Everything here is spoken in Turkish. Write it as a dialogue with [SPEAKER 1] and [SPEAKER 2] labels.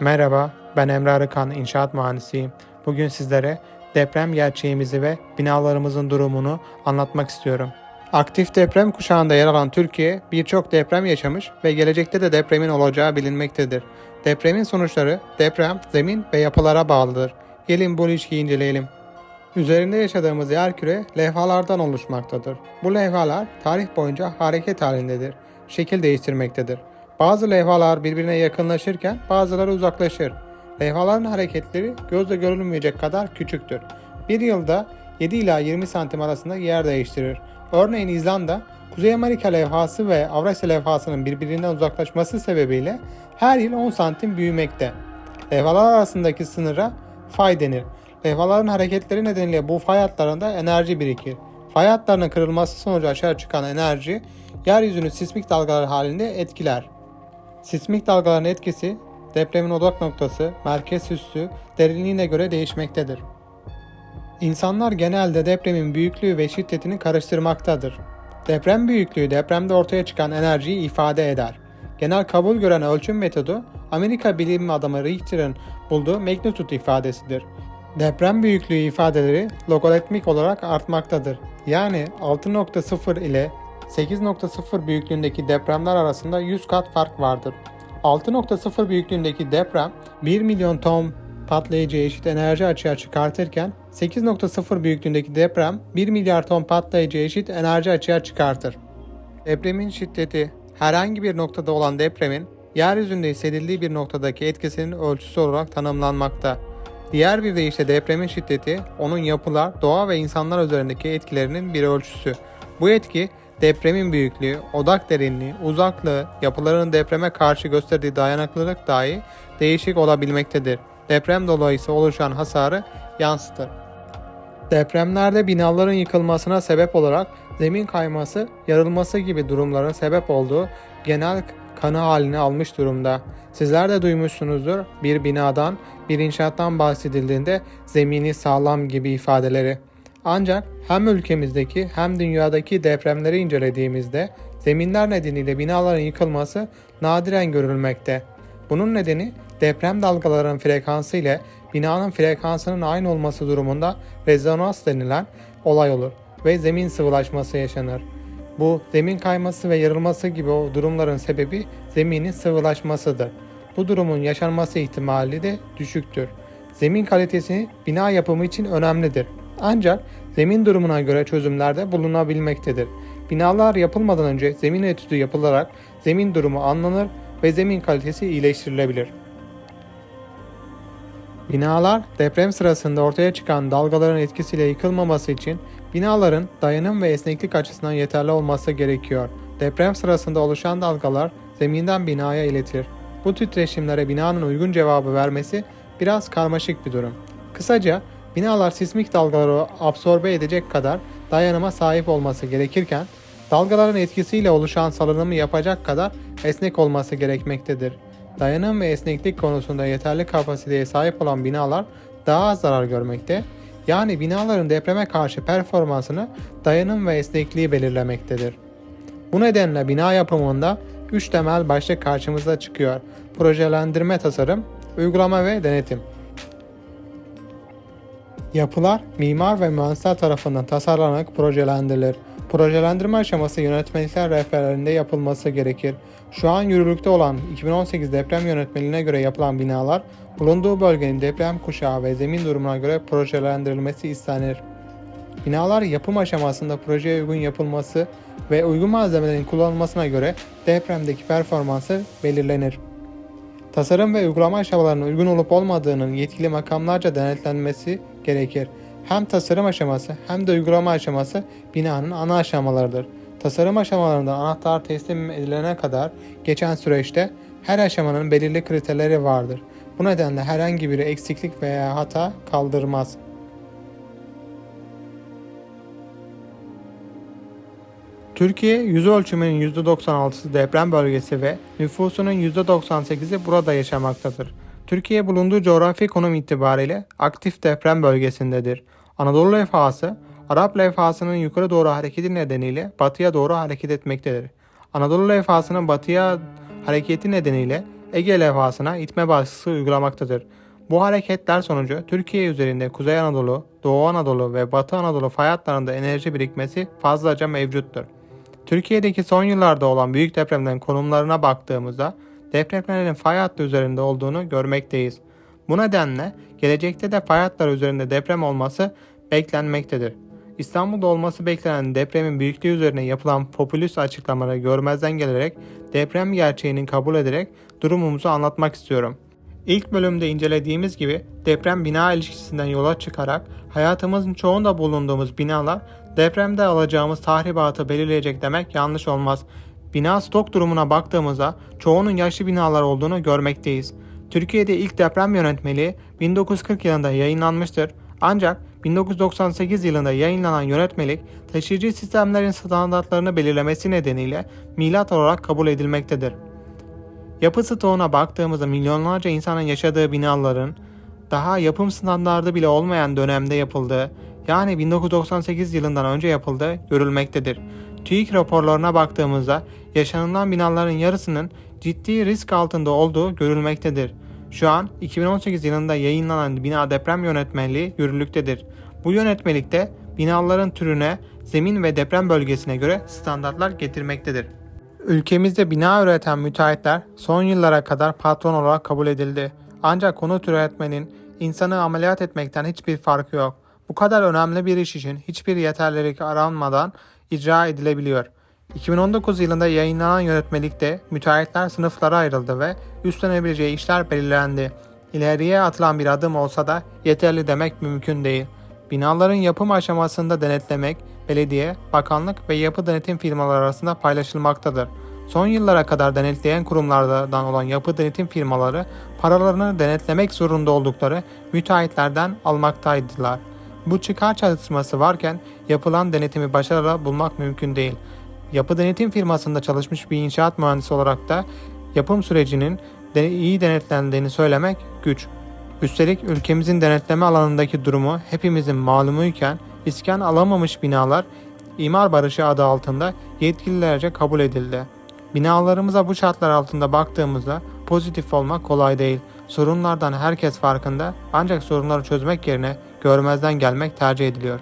[SPEAKER 1] Merhaba, ben Emre Arıkan, inşaat mühendisiyim. Bugün sizlere deprem gerçeğimizi ve binalarımızın durumunu anlatmak istiyorum. Aktif deprem kuşağında yer alan Türkiye birçok deprem yaşamış ve gelecekte de depremin olacağı bilinmektedir. Depremin sonuçları deprem, zemin ve yapılara bağlıdır. Gelin bu ilişkiyi inceleyelim. Üzerinde yaşadığımız yerküre levhalardan oluşmaktadır. Bu levhalar tarih boyunca hareket halindedir. Şekil değiştirmektedir. Bazı levhalar birbirine yakınlaşırken bazıları uzaklaşır. Levhaların hareketleri gözle görülmeyecek kadar küçüktür. Bir yılda 7 ila 20 santim arasında yer değiştirir. Örneğin İzlanda, Kuzey Amerika levhası ve Avrasya levhasının birbirinden uzaklaşması sebebiyle her yıl 10 santim büyümekte. Levhalar arasındaki sınıra fay denir. Levhaların hareketleri nedeniyle bu fay hatlarında enerji birikir. Fay hatlarının kırılması sonucu aşağı çıkan enerji yeryüzünü sismik dalgalar halinde etkiler. Sismik dalgaların etkisi depremin odak noktası, merkez üssü, derinliğine göre değişmektedir. İnsanlar genelde depremin büyüklüğü ve şiddetini karıştırmaktadır. Deprem büyüklüğü depremde ortaya çıkan enerjiyi ifade eder. Genel kabul gören ölçüm metodu Amerika bilim adamı Richter'ın bulduğu magnitude ifadesidir. Deprem büyüklüğü ifadeleri logaritmik olarak artmaktadır. Yani 6.0 ile 8.0 büyüklüğündeki depremler arasında 100 kat fark vardır. 6.0 büyüklüğündeki deprem 1 milyon ton patlayıcı eşit enerji açığa çıkartırken 8.0 büyüklüğündeki deprem 1 milyar ton patlayıcı eşit enerji açığa çıkartır. Depremin şiddeti herhangi bir noktada olan depremin yeryüzünde hissedildiği bir noktadaki etkisinin ölçüsü olarak tanımlanmakta. Diğer bir deyişle depremin şiddeti onun yapılar, doğa ve insanlar üzerindeki etkilerinin bir ölçüsü. Bu etki depremin büyüklüğü, odak derinliği, uzaklığı, yapıların depreme karşı gösterdiği dayanıklılık dahi değişik olabilmektedir. Deprem dolayısıyla oluşan hasarı yansıtır. Depremlerde binaların yıkılmasına sebep olarak zemin kayması, yarılması gibi durumların sebep olduğu genel kanı halini almış durumda. Sizler de duymuşsunuzdur bir binadan, bir inşaattan bahsedildiğinde zemini sağlam gibi ifadeleri. Ancak hem ülkemizdeki hem dünyadaki depremleri incelediğimizde zeminler nedeniyle binaların yıkılması nadiren görülmekte. Bunun nedeni deprem dalgalarının frekansı ile binanın frekansının aynı olması durumunda rezonans denilen olay olur ve zemin sıvılaşması yaşanır. Bu zemin kayması ve yarılması gibi o durumların sebebi zeminin sıvılaşmasıdır. Bu durumun yaşanması ihtimali de düşüktür. Zemin kalitesi bina yapımı için önemlidir. Ancak zemin durumuna göre çözümlerde bulunabilmektedir. Binalar yapılmadan önce zemin etüdü yapılarak zemin durumu anlanır ve zemin kalitesi iyileştirilebilir. Binalar deprem sırasında ortaya çıkan dalgaların etkisiyle yıkılmaması için binaların dayanım ve esneklik açısından yeterli olması gerekiyor. Deprem sırasında oluşan dalgalar zeminden binaya iletilir. Bu titreşimlere binanın uygun cevabı vermesi biraz karmaşık bir durum. Kısaca binalar sismik dalgaları absorbe edecek kadar dayanıma sahip olması gerekirken dalgaların etkisiyle oluşan salınımı yapacak kadar esnek olması gerekmektedir. Dayanım ve esneklik konusunda yeterli kapasiteye sahip olan binalar daha az zarar görmekte, yani binaların depreme karşı performansını dayanım ve esnekliği belirlemektedir. Bu nedenle bina yapımında 3 temel başlık karşımıza çıkıyor. Projelendirme tasarım, uygulama ve denetim. Yapılar mimar ve mühendisler tarafından tasarlanarak projelendirilir. Projelendirme aşaması yönetmelikler rehberlerinde yapılması gerekir. Şu an yürürlükte olan 2018 deprem yönetmeliğine göre yapılan binalar bulunduğu bölgenin deprem kuşağı ve zemin durumuna göre projelendirilmesi istenir. Binalar yapım aşamasında projeye uygun yapılması ve uygun malzemelerin kullanılmasına göre depremdeki performansı belirlenir. Tasarım ve uygulama aşamalarının uygun olup olmadığının yetkili makamlarca denetlenmesi gerekir. Hem tasarım aşaması hem de uygulama aşaması binanın ana aşamalarıdır. Tasarım aşamalarında anahtar teslim edilene kadar geçen süreçte her aşamanın belirli kriterleri vardır. Bu nedenle herhangi biri eksiklik veya hata kaldırmaz. Türkiye yüz ölçümünün %96'sı deprem bölgesi ve nüfusunun %98'i burada yaşamaktadır. Türkiye bulunduğu coğrafi konum itibariyle aktif deprem bölgesindedir. Anadolu levhası, Arap levhasının yukarı doğru hareketi nedeniyle batıya doğru hareket etmektedir. Anadolu levhasının batıya hareketi nedeniyle Ege levhasına itme baskısı uygulamaktadır. Bu hareketler sonucu Türkiye üzerinde Kuzey Anadolu, Doğu Anadolu ve Batı Anadolu fay hatlarında enerji birikmesi fazlaca mevcuttur. Türkiye'deki son yıllarda olan büyük depremlerin konumlarına baktığımızda depremlerin fay hattı üzerinde olduğunu görmekteyiz. Bu nedenle gelecekte de fay hatları üzerinde deprem olması beklenmektedir. İstanbul'da olması beklenen depremin büyüklüğü üzerine yapılan popülist açıklamaları görmezden gelerek deprem gerçeğini kabul ederek durumumuzu anlatmak istiyorum. İlk bölümde incelediğimiz gibi deprem bina ilişkisinden yola çıkarak hayatımızın çoğunda bulunduğumuz binalar depremde alacağımız tahribatı belirleyecek demek yanlış olmaz. Bina stok durumuna baktığımızda çoğunun yaşlı binalar olduğunu görmekteyiz. Türkiye'de ilk deprem yönetmeliği 1940 yılında yayınlanmıştır. Ancak 1998 yılında yayınlanan yönetmelik taşıyıcı sistemlerin standartlarını belirlemesi nedeniyle milat olarak kabul edilmektedir. Yapı stoğuna baktığımızda milyonlarca insanın yaşadığı binaların daha yapım standardı bile olmayan dönemde yapıldığı yani 1998 yılından önce yapıldığı görülmektedir. TÜİK raporlarına baktığımızda yaşanılan binaların yarısının ciddi risk altında olduğu görülmektedir. Şu an 2018 yılında yayınlanan bina deprem yönetmeliği yürürlüktedir. Bu yönetmelikte binaların türüne, zemin ve deprem bölgesine göre standartlar getirmektedir. Ülkemizde bina üreten müteahhitler son yıllara kadar patron olarak kabul edildi. Ancak konut üretmenin insanı ameliyat etmekten hiçbir farkı yok. Bu kadar önemli bir iş için hiçbir yeterlilik aranmadan icra edilebiliyor. 2019 yılında yayınlanan yönetmelikte müteahhitler sınıflara ayrıldı ve üstlenebileceği işler belirlendi. İleriye atılan bir adım olsa da yeterli demek mümkün değil. Binaların yapım aşamasında denetlemek, belediye, bakanlık ve yapı denetim firmaları arasında paylaşılmaktadır. Son yıllara kadar denetleyen kurumlardan olan yapı denetim firmaları paralarını denetlemek zorunda oldukları müteahhitlerden almaktaydılar. Bu çıkar çatışması varken yapılan denetimi başarılı bulmak mümkün değil. Yapı denetim firmasında çalışmış bir inşaat mühendisi olarak da yapım sürecinin iyi denetlendiğini söylemek güç. Üstelik ülkemizin denetleme alanındaki durumu hepimizin malumuyken iskan alamamış binalar imar barışı adı altında yetkililerce kabul edildi. Binalarımıza bu şartlar altında baktığımızda pozitif olmak kolay değil. Sorunlardan herkes farkında ancak sorunları çözmek yerine görmezden gelmek tercih ediliyor.